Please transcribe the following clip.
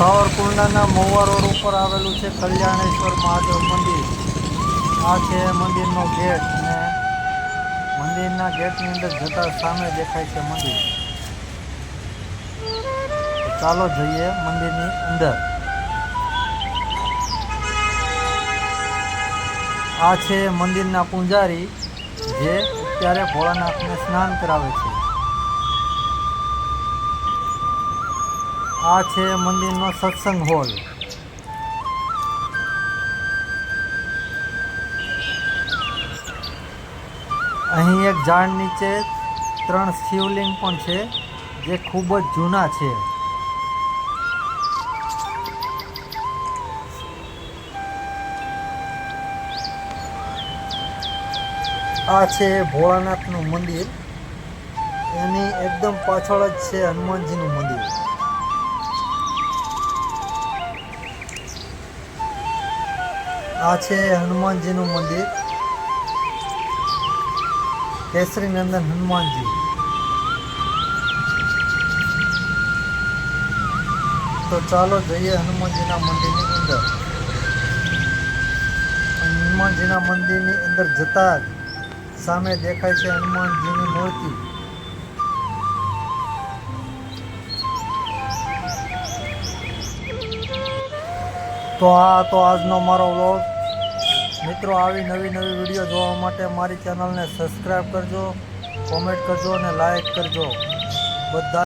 સાવરકુંડલાના મોવા road ઉપર આવેલું છે કલ્યાણેશ્વર મહાદેવ મંદિર. આ છે મંદિરનો ગેટ ને મંદિરના ગેટની અંદર જતા સામે દેખાય છે મંદિર. ચાલો જઈએ મંદિરની અંદર. આ છે મંદિરના પૂંજારી જે અત્યારે ભોળાનાથને સ્નાન કરાવે છે. આ છે મંદિરનો સત્સંગ હોલ. અહીં એક ઝાડ નીચે ત્રણ શિવલિંગ પણ છે, જે ખૂબ જ જૂના છે. આ છે ભોળાનાથનું મંદિર. એની એકદમ પાછળ જ છે હનુમાનજીનું મંદિર. આ છે હનુમાનજીનું મંદિર. કેસરી નંદન હનુમાનજી. તો ચાલો જઈએ હનુમાનજીના મંદિરની અંદર. હનુમાનજીના મંદિરની અંદર જતા જ સામે દેખાય છે હનુમાનજીની મૂર્તિ. તો આ તો આજનો મારો વ્લોગ. મિત્રો, આવી નવી નવી વીડિયો જોવા માટે મારી ચેનલને સબસ્ક્રાઈબ કરજો કોમેન્ટ કરજો અને લાઈક કરજો. બધા